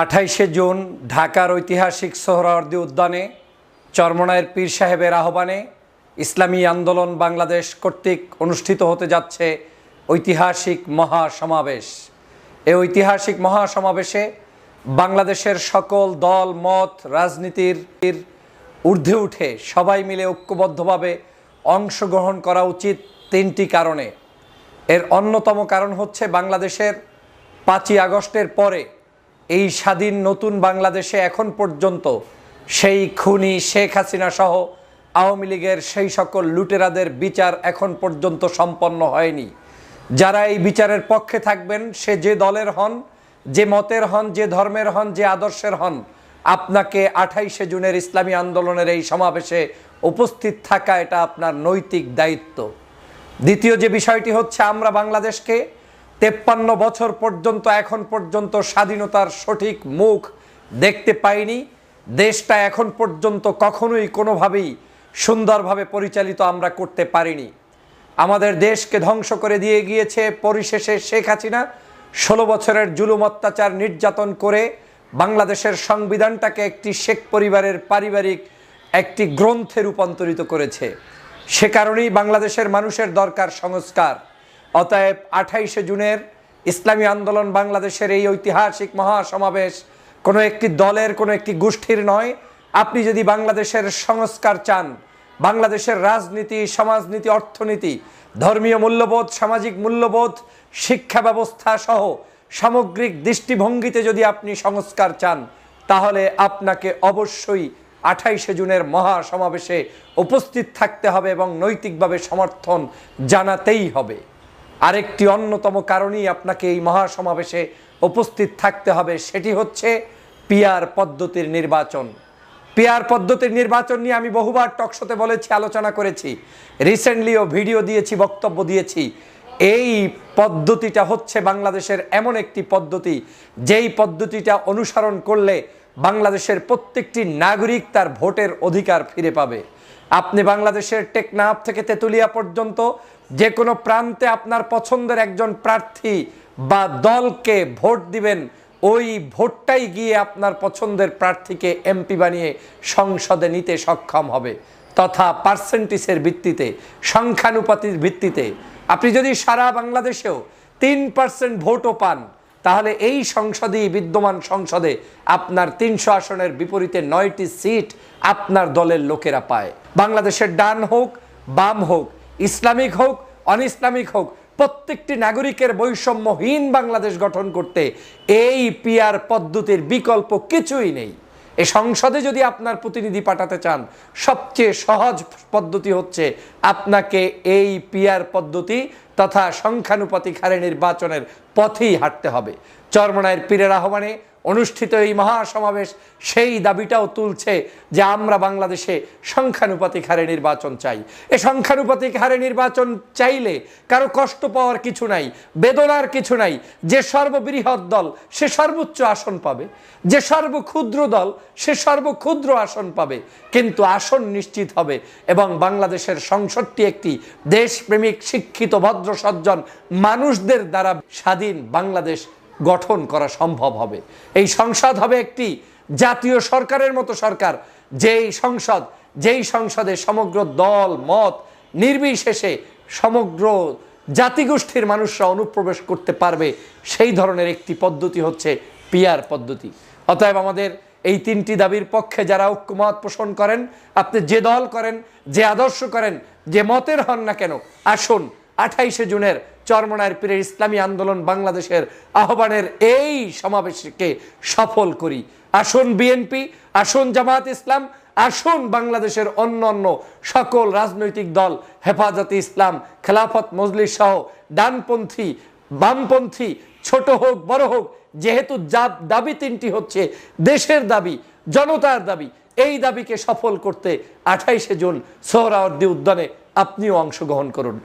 আঠাইশে June ঢাকার ঐতিহাসিক সোহরাওয়ার্দী উদ্যানে চরমনায়ের পীর সাহেবের আহ্বানে ইসলামী আন্দোলন বাংলাদেশ কর্তৃক অনুষ্ঠিত হতে যাচ্ছে ঐতিহাসিক মহাসমাবেশ। এই ঐতিহাসিক মহাসমাবেশে বাংলাদেশের সকল দল, মত, রাজনীতির ঊর্ধ্বে উঠে সবাই মিলে ঐক্যবদ্ধভাবে অংশগ্রহণ করা উচিত তিনটি কারণে। এর অন্যতম কারণ হচ্ছে বাংলাদেশের পাঁচই আগস্টের পরে এই স্বাধীন নতুন বাংলাদেশে এখন পর্যন্ত সেই খুনি শেখ হাসিনা সহ আওয়ামী লীগের সেই সকল লুটেরাদের বিচার এখন পর্যন্ত সম্পন্ন হয়নি। যারা এই বিচারের পক্ষে থাকবেন, সে যে দলের হন, যে মতের হন, যে ধর্মের হন, যে আদর্শের হন, আপনাকে আঠাইশে জুনের ইসলামী আন্দোলনের এই সমাবেশে উপস্থিত থাকা এটা আপনার নৈতিক দায়িত্ব। দ্বিতীয় যে বিষয়টি হচ্ছে, আমরা বাংলাদেশকে তেপ্পান্ন বছর পর্যন্ত, এখন পর্যন্ত স্বাধীনতার সঠিক মুখ দেখতে পাইনি। দেশটা এখন পর্যন্ত কখনোই কোনোভাবেই সুন্দরভাবে পরিচালিত আমরা করতে পারিনি। আমাদের দেশকে ধ্বংস করে দিয়ে গিয়েছে পরিশেষে শেখ হাসিনা। ষোলো বছরের জুলুম অত্যাচার নির্যাতন করে বাংলাদেশের সংবিধানটাকে একটি শেখ পরিবারের পারিবারিক একটি গ্রন্থে রূপান্তরিত করেছে। সে কারণেই বাংলাদেশের মানুষের দরকার সংস্কার। অতএব আঠাইশে জুনের ইসলামী আন্দোলন বাংলাদেশের এই ঐতিহাসিক মহাসমাবেশ কোনো একটি দলের, কোনো একটি গোষ্ঠীর নয়। আপনি যদি বাংলাদেশের সংস্কার চান, বাংলাদেশের রাজনীতি, সমাজনীতি, অর্থনীতি, ধর্মীয় মূল্যবোধ, সামাজিক মূল্যবোধ, শিক্ষা ব্যবস্থা সহ সামগ্রিক দৃষ্টিভঙ্গিতে যদি আপনি সংস্কার চান, তাহলে আপনাকে অবশ্যই আঠাইশে জুনের মহা সমাবেশে উপস্থিত থাকতে হবে এবং নৈতিকভাবে সমর্থন জানাতেই হবে। আরেকটি অন্যতম কারণই আপনাকে এই মহা সমাবেশে উপস্থিত থাকতে হবে, সেটি হচ্ছে পিয়ার পদ্ধতির নির্বাচন। পিয়ার পদ্ধতির নির্বাচন নিয়ে আমি বহুবার টকশোতে বলেছি, আলোচনা করেছি, রিসেন্টলিও ভিডিও দিয়েছি, বক্তব্য দিয়েছি। এই পদ্ধতিটা হচ্ছে বাংলাদেশের এমন একটি পদ্ধতি, যেই পদ্ধতিটা অনুসরণ করলে বাংলাদেশের প্রত্যেকটি নাগরিক তার ভোটের অধিকার ফিরে পাবে। আপনি বাংলাদেশের টেকনাফ থেকে তেতুলিয়া পর্যন্ত যে কোনো প্রান্তে আপনার পছন্দের একজন প্রার্থী বা দলকে ভোট দিবেন, ওই ভোটটাই গিয়ে আপনার পছন্দের প্রার্থীকে এমপি বানিয়ে সংসদে নিতে সক্ষম হবে। তথা পার্সেন্টেজের ভিত্তিতে, সংখ্যানুপাতির ভিত্তিতে। আপনি যদি সারা বাংলাদেশেও তিন পার্সেন্ট ভোটও পান তাহলে এই সংসদেই বিদ্যমান সংসদে আপনার তিনশো আসনের বিপরীতে নয়টি সিট আপনার দলের লোকেরা পায়। বাংলাদেশের ডান হোক, বাম হোক, ইসলামিক হোক অন ইসলামিক হোক, প্রত্যেকটি নাগরিকের বৈষম্যহীন বাংলাদেশ গঠন করতে এই পিয়ার পদ্ধতির বিকল্প কিছুই নেই। এই সংসদে যদি আপনার প্রতিনিধি পাঠাতে চান, সবচেয়ে সহজ পদ্ধতি হচ্ছে আপনাকে এই পিয়ার পদ্ধতি তথা সংখ্যানুপাতিক হারে নির্বাচনের পথেই হাঁটতে হবে। চরমনায়ের পীরের আহ্বানে অনুষ্ঠিত এই মহাসমাবেশ, সেই দাবিটাও তুলছে যে আমরা বাংলাদেশে সংখ্যানুপাতিক হারে নির্বাচন চাই। এ সংখ্যানুপাতিক হারে নির্বাচন চাইলে কারও কষ্ট পাওয়ার কিছু নাই, বেদনার কিছু নাই। যে সর্ববৃহৎ দল, সে সর্বোচ্চ আসন পাবে। যে সর্বক্ষুদ্র দল, সে সর্বক্ষুদ্র আসন পাবে। কিন্তু আসন নিশ্চিত হবে এবং বাংলাদেশের সংসদটি একটি দেশপ্রেমিক, শিক্ষিত ভদ্র সজ্জন মানুষদের দ্বারা স্বাধীন বাংলাদেশ গঠন করা সম্ভব হবে। এই সংসদ হবে একটি জাতীয় সরকারের মতো সরকার। যেই সংসদ, যেই সংসদে সমগ্র দল, মত নির্বিশেষে সমগ্র জাতিগোষ্ঠীর মানুষরা অনুপ্রবেশ করতে পারবে, সেই ধরনের একটি পদ্ধতি হচ্ছে পিয়ার পদ্ধতি। অতএব আমাদের এই তিনটি দাবির পক্ষে যারা ঐক্যমত পোষণ করেন, আপনি যে দল করেন, যে আদর্শ করেন, যে মতের হন না কেন, আসুন আঠাইশে জুনের চরমনায়ের পীরের ইসলামী আন্দোলন বাংলাদেশের আহ্বানের এই সমাবেশকে সফল করি। আসুন বিএনপি, আসুন জামাত ইসলাম, আসুন বাংলাদেশের অন্য অন্য সকল রাজনৈতিক দল, হেফাজতে ইসলাম, খেলাফত মজলিস সহ ডানপন্থী, বামপন্থী, ছোট হোক, বড় হোক, যেহেতু দাবি তিনটি হচ্ছে দেশের দাবি, জনতার দাবি, এই দাবিকে সফল করতে আঠাইশে জুন সোহরাওয়ার্দী উদ্যানে আপনিও অংশগ্রহণ করুন।